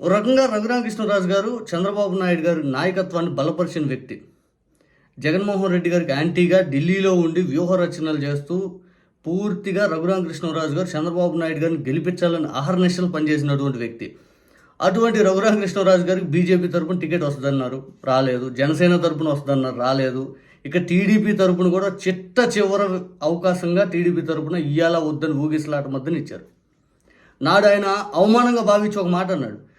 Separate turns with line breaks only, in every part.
ఓ రకంగా రఘురామకృష్ణరాజు గారు చంద్రబాబు నాయుడు గారి నాయకత్వాన్ని బలపరిచిన వ్యక్తి. జగన్మోహన్ రెడ్డి గారికి యాంటీగా ఢిల్లీలో ఉండి వ్యూహ రచనలు చేస్తూ పూర్తిగా రఘురామకృష్ణరాజు గారు చంద్రబాబు నాయుడు గారిని గెలిపించాలని అహర్నిశలు పనిచేసినటువంటి వ్యక్తి. అటువంటి రఘురామకృష్ణరాజు గారికి బీజేపీ తరపున టికెట్ వస్తుందన్నారు. రాలేదు. జనసేన తరపున వస్తుందన్నారు. రాలేదు. ఇక టీడీపీ తరపున కూడా చిట్ట చివరి అవకాశంగా టీడీపీ తరపున ఇయ్యాలా వద్దని ఊగిసలాట మధ్యన ఇచ్చారు. నాడు ఆయన అవమానంగా భావించి ఒక మాట అన్నాడు.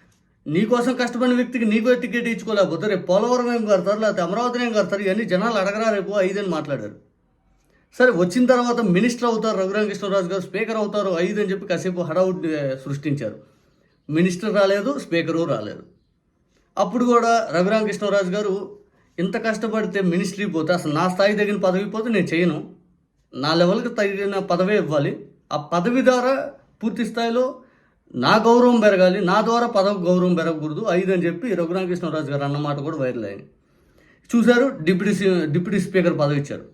నీకోసం కష్టపడిన వ్యక్తికి నీకో టికెట్ ఇచ్చుకోలేకపోతే రేపు పోలవరం ఏం కడతారు లేకపోతే అమరావతిని ఏం కడతారు ఇవన్నీ జనాలు అడగరా రేపు ఐదని మాట్లాడారు. సరే వచ్చిన తర్వాత మినిస్టర్ అవుతారు రఘురామకృష్ణరాజు గారు స్పీకర్ అవుతారు ఐదు అని చెప్పి కాసేపు హడావుడ్ సృష్టించారు. మినిస్టర్ రాలేదు స్పీకరు రాలేదు. అప్పుడు కూడా రఘురామకృష్ణరాజు గారు ఇంత కష్టపడితే మినిస్ట్రీ పోతే అసలు నా స్థాయి తగిన పదవి పోతే నేను చేయను. నా లెవెల్కి తగిన పదవే ఇవ్వాలి. ఆ పదవి ద్వారా పూర్తి స్థాయిలో నా గౌరవం పెరగాలి నా ద్వారా పదవి గౌరవం పెరగకూడదు ఐదు అని చెప్పి రఘురామకృష్ణరాజు గారు అన్నమాట కూడా వైరల్ అయింది. చూశారు డిప్యూటీ డిప్యూటీ స్పీకర్ పదవి ఇచ్చారు.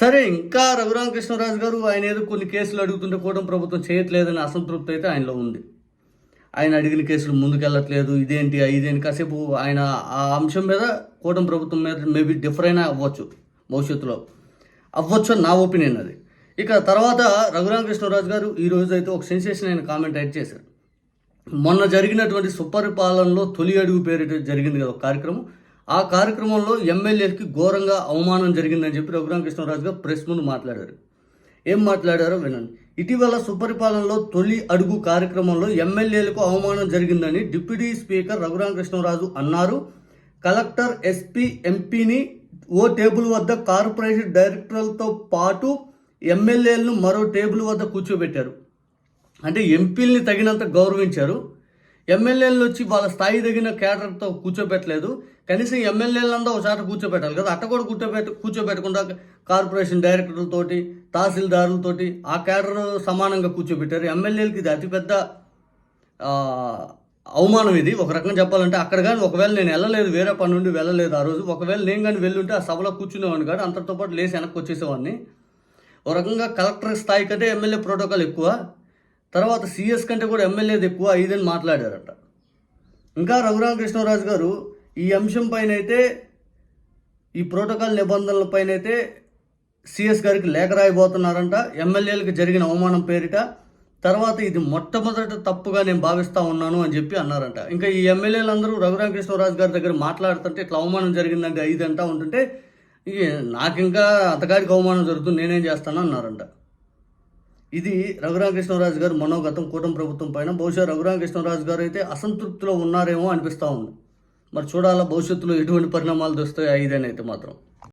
సరే ఇంకా రఘురామకృష్ణరాజు గారు ఆయన ఏదో కొన్ని కేసులు అడుగుతుంటే కూటమి ప్రభుత్వం చేయట్లేదని అసంతృప్తి అయితే ఆయనలో ఉంది. ఆయన అడిగిన కేసులు ముందుకెళ్ళట్లేదు ఇదేంటి ఇదేంటి కాసేపు ఆయన ఆ అంశం మీద కూటమి ప్రభుత్వం మీద మేబీ డిఫర్ అయినా అవ్వచ్చు భవిష్యత్తులో. అవ్వచ్చు అని నా ఒపీనియన్ అది. ఇక తర్వాత రఘురామకృష్ణరాజు గారు ఈ రోజు అయితే ఒక సెన్సేషన్ అయిన కామెంట్ అయితే చేశారు. మొన్న జరిగినటువంటి సుపరిపాలనలో తొలి అడుగు పేరిట జరిగింది కదా ఒక కార్యక్రమం. ఆ కార్యక్రమంలో ఎమ్మెల్యేలకి ఘోరంగా అవమానం జరిగిందని చెప్పి రఘురామకృష్ణరాజు గారు ప్రెస్ ముందు మాట్లాడారు. ఏం మాట్లాడారో వినండి. ఇటీవల సుపరిపాలనలో తొలి అడుగు కార్యక్రమంలో ఎమ్మెల్యేలకు అవమానం జరిగిందని డిప్యూటీ స్పీకర్ రఘురామకృష్ణరాజు అన్నారు. కలెక్టర్ ఎస్పీ ఎంపీని ఓ టేబుల్ వద్ద కార్పొరేషన్ డైరెక్టర్లతో పాటు ఎమ్మెల్యేలను మరో టేబుల్ వద్ద కూర్చోబెట్టారు. అంటే ఎంపీల్ని తగినంత గౌరవించారు. ఎమ్మెల్యేలు వచ్చి వాళ్ళ స్థాయి తగిన క్యాడర్తో కూర్చోబెట్టలేదు. కనీసం ఎమ్మెల్యేలంతా ఒక చాట కూర్చోబెట్టాలి కదా. అట్ట కూడా కూర్చోబెట్ట కూర్చోబెట్టకుండా కార్పొరేషన్ డైరెక్టర్లతోటి తహసీల్దారులతోటి ఆ క్యాడర్ సమానంగా కూర్చోబెట్టారు. ఎమ్మెల్యేలకి ఇది అతిపెద్ద అవమానం ఇది. ఒక రకంగా చెప్పాలంటే అక్కడ కానీ ఒకవేళ నేను వెళ్ళలేదు వేరే పని నుండి వెళ్ళలేదు ఆ రోజు. ఒకవేళ నేను కానీ వెళ్ళుంటే ఆ సభలో కూర్చునేవాడిని కాదు. అంతటితో పాటు లేచి వెనక్కి వచ్చేసేవాడిని. ఓ రకంగా కలెక్టర్ స్థాయి కంటే ఎమ్మెల్యే ప్రోటోకాల్ ఎక్కువ. తర్వాత సిఎస్ కంటే కూడా ఎమ్మెల్యేది ఎక్కువ ఇదని మాట్లాడారట. ఇంకా రఘురామకృష్ణరాజు గారు ఈ అంశం పైన అయితే ఈ ప్రోటోకాల్ నిబంధనల పైన అయితే సిఎస్ గారికి లేఖ రాయబోతున్నారంట. ఎమ్మెల్యేలకు జరిగిన అవమానం పేరిట. తర్వాత ఇది మొట్టమొదటి తప్పుగా నేను భావిస్తా ఉన్నాను అని చెప్పి అన్నారంట. ఇంకా ఈ ఎమ్మెల్యేలందరూ రఘురామకృష్ణరాజు గారి దగ్గర మాట్లాడుతుంటే ఇట్లా అవమానం జరిగిందంటే ఇది అంటా ఉంటుంటే ఇక నాకు ఇంకా అవమానం జరుగుతుంది నేనేం చేస్తాను అన్నారంట. ఇది రఘురామకృష్ణరాజు గారు మనోగతం కూటమి ప్రభుత్వం పైన బహుశా రఘురామకృష్ణరాజు గారు అయితే అసంతృప్తిలో ఉన్నారేమో అనిపిస్తూ ఉంది. మరి చూడాలా భవిష్యత్తులో ఎటువంటి పరిణామాలు తెస్తాయి ఐదని అయితే మాత్రం.